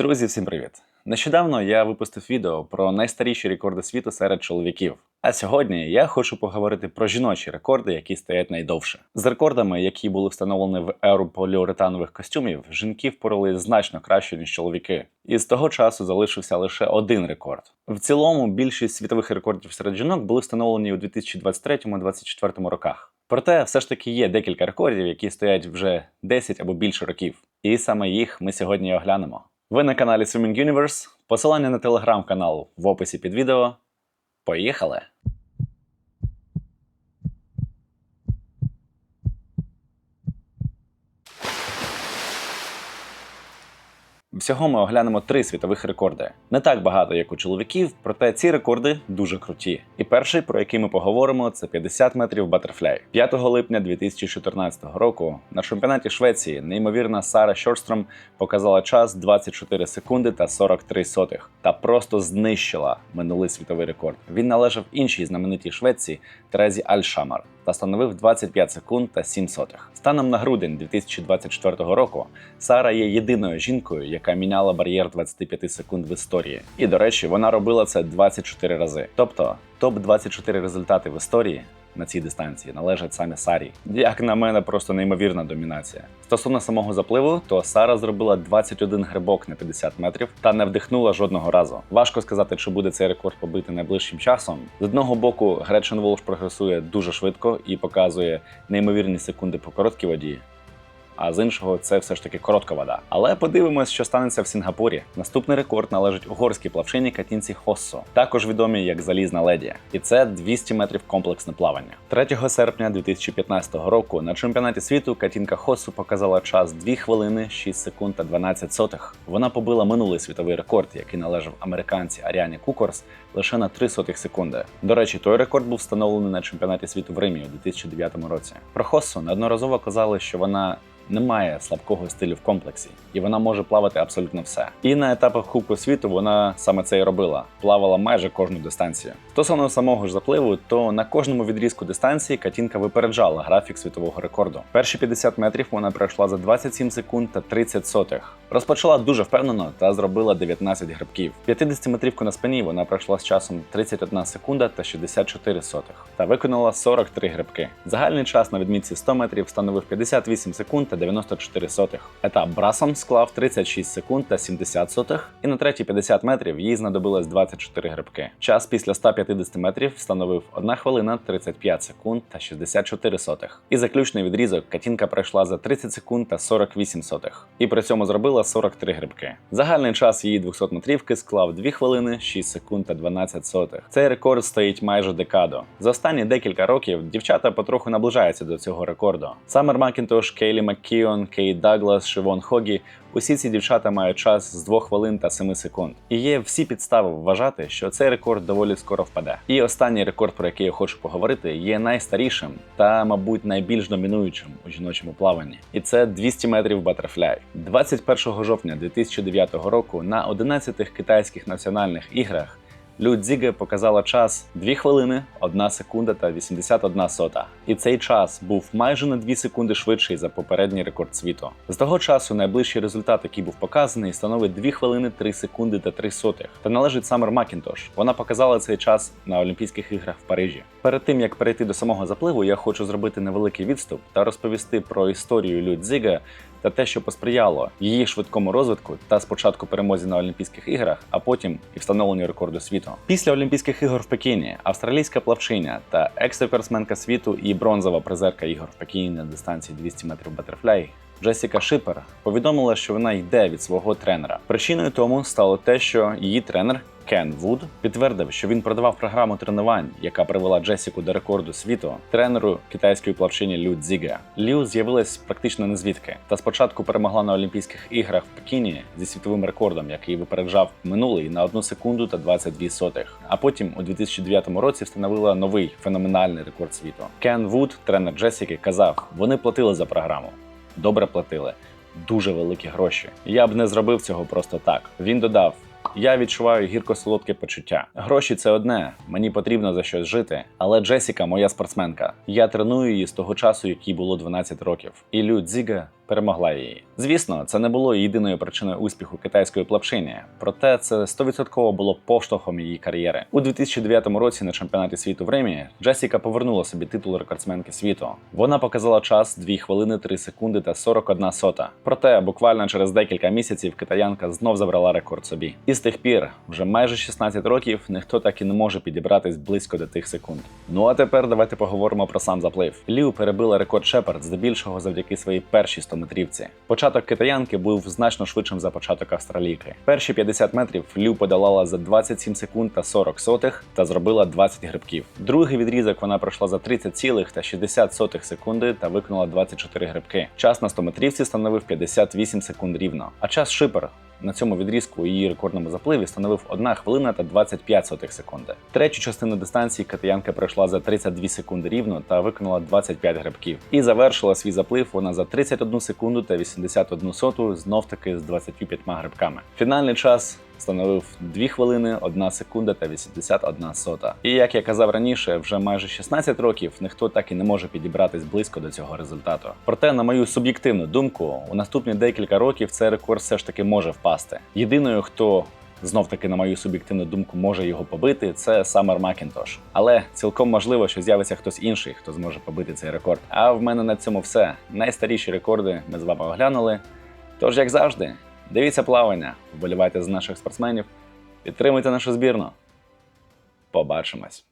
Друзі, всім привіт! Нещодавно я випустив відео про найстаріші рекорди світу серед чоловіків. А сьогодні я хочу поговорити про жіночі рекорди, які стоять найдовше. З рекордами, які були встановлені в еру поліуретанових костюмів, жінки впорались значно краще ніж чоловіки. І з того часу залишився лише один рекорд. В цілому, більшість світових рекордів серед жінок були встановлені у 2023-2024 роках. Проте, все ж таки є декілька рекордів, які стоять вже 10 або більше років. І саме їх ми сьогодні оглянемо. Ви на каналі Swimming Universe. Посилання на телеграм-канал в описі під відео. Поїхали! Всього ми оглянемо три світових рекорди. Не так багато, як у чоловіків, проте ці рекорди дуже круті. І перший, про який ми поговоримо, це 50 метрів батерфляй. 5 липня 2014 року на чемпіонаті Швеції неймовірна Сара Шорстром показала час 24 секунди та 43 сотих та просто знищила минулий світовий рекорд. Він належав іншій знаменитій Швеції Терезі Альшамар та становив 25 секунд та 7 сотих. Станом на грудень 2024 року Сара є єдиною жінкою, яка міняла бар'єр 25 секунд в історії. І до речі, вона робила це 24 рази. Тобто топ 24 результати в історії. На цій дистанції належать саме Сарі. Як на мене, просто неймовірна домінація. Стосовно самого запливу, то Сара зробила 21 грибок на 50 метрів та не вдихнула жодного разу. Важко сказати, чи буде цей рекорд побити найближчим часом. З одного боку, Гречен Волш прогресує дуже швидко і показує неймовірні секунди по короткій воді а з іншого це все ж таки коротка вода. Але подивимось, що станеться в Сінгапурі. Наступний рекорд належить угорській плавчині Катінці Хоссо, також відомій як залізна леді. І це 200 метрів комплексне плавання. 3 серпня 2015 року на чемпіонаті світу Катінка Хоссу показала час 2 хвилини 6 секунд та 12 сотих. Вона побила минулий світовий рекорд, який належав американці Аріані Кукорс, лише на 3 сотих секунди. До речі, той рекорд був встановлений на чемпіонаті світу в Римі у 2009 році. Про Хоссу неодноразово казали, що вона немає слабкого стилю в комплексі, і вона може плавати абсолютно все. І на етапах Кубку світу вона саме це і робила, плавала майже кожну дистанцію. Стосовно самого ж запливу, то на кожному відрізку дистанції Катінка випереджала графік світового рекорду. Перші 50 метрів вона пройшла за 27 секунд та 30 сотих. Розпочала дуже впевнено та зробила 19 грибків. 50-метрівку на спині вона пройшла з часом 31 секунда та 64 сотих та виконала 43 грибки. Загальний час на відмітці 100 метрів становив 58 секунд та 94 сотих. Етап брасом склав 36 секунд та 70 сотих, і на третій 50 метрів їй знадобилось 24 грибки. Час після 150 метрів становив 1 хвилина 35 секунд та 64 сотих. І заключний відрізок Катінка пройшла за 30 секунд та 48 сотих. І при цьому зробила 43 грибки. Загальний час її 200 метрівки склав 2 хвилини 6 секунд та 12 сотих. Цей рекорд стоїть майже декаду. За останні декілька років дівчата потроху наближаються до цього рекорду. Самер Макінтош, Кейлі Маккіон, Кей Даглас, Шивон Хогі. Усі ці дівчата мають час з 2 хвилин та 7 секунд. І є всі підстави вважати, що цей рекорд доволі скоро впаде. І останній рекорд, про який я хочу поговорити, є найстарішим та, мабуть, найбільш домінуючим у жіночому плаванні. І це 200 метрів батерфляй. 21 жовтня 2009 року на 11 китайських національних іграх. Лю Цзіге показала час 2 хвилини, 1 секунда та 81 сота. І цей час був майже на 2 секунди швидший за попередній рекорд світу. З того часу найближчий результат, який був показаний, становить 2 хвилини 3 секунди та 3 сотих. Та належить Самер Макінтош. Вона показала цей час на Олімпійських іграх в Парижі. Перед тим як перейти до самого запливу, я хочу зробити невеликий відступ та розповісти про історію Лю Цзіге та те, що посприяло її швидкому розвитку та спочатку перемозі на Олімпійських іграх, а потім і встановленню рекорду світу. Після Олімпійських ігор в Пекіні австралійська плавчиня та екс-рекордсменка світу і бронзова призерка ігор в Пекіні на дистанції 200 метрів батерфляй. Джесіка Шипер повідомила, що вона йде від свого тренера. Причиною тому стало те, що її тренер Кен Вуд підтвердив, що він продавав програму тренувань, яка привела Джесіку до рекорду світу, тренеру китайської плавчині Лю Цзіге. Лю з'явилась практично не звідки, та спочатку перемогла на Олімпійських іграх в Пекіні зі світовим рекордом, який випереджав минулий на 1 секунду та 22 сотих. А потім у 2009 році встановила новий феноменальний рекорд світу. Кен Вуд, тренер Джесіки, казав: вони платили за програму, добре платили. Дуже великі гроші. Я б не зробив цього просто так. Він додав: Я відчуваю гірко-солодке почуття. Гроші це одне, мені потрібно за щось жити. Але Джесіка моя спортсменка. Я треную її з того часу, якій було 12 років. І Лю Дзіга перемогла її. Звісно, це не було єдиною причиною успіху китайської плавчині, проте це 100% було поштовхом її кар'єри. У 2009 році на чемпіонаті світу в Римі Джесіка повернула собі титул рекордсменки світу. Вона показала час 2 хвилини 3 секунди та 41 сота. Проте буквально через декілька місяців китаянка знов забрала рекорд собі. І з тих пір, вже майже 16 років, ніхто так і не може підібратись близько до тих секунд. Ну а тепер давайте поговоримо про сам заплив. Лів перебила рекорд Шепард здебільшого завдяки своїй першій 100-метрівці. Початок китаянки був значно швидшим за початок австралійки. Перші 50 метрів Лю подолала за 27 секунд та 40 сотих та зробила 20 грибків. Другий відрізок вона пройшла за 30 цілих та 60 сотих секунди та виконала 24 грибки. Час на 100-метрівці становив 58 секунд рівно. А час шипер на цьому відрізку у її рекордному запливі становив 1 хвилина та 25 сотих секунди. Третю частину дистанції катаянка пройшла за 32 секунди рівно та виконала 25 грибків. І завершила свій заплив вона за 31 секунду та 81 соту знов таки з 25 грибками. Фінальний час становив 2 хвилини, 1 секунда та 81 сота. І як я казав раніше, вже майже 16 років ніхто так і не може підібратись близько до цього результату. Проте, на мою суб'єктивну думку, у наступні декілька років цей рекорд все ж таки може впасти. Єдиною, хто знов таки, на мою суб'єктивну думку, може його побити, це Самер Макінтош. Але цілком можливо, що з'явиться хтось інший, хто зможе побити цей рекорд. А в мене на цьому все. Найстаріші рекорди ми з вами оглянули. Тож, як завжди, дивіться плавання, вболівайте за наших спортсменів, підтримуйте нашу збірну. Побачимось!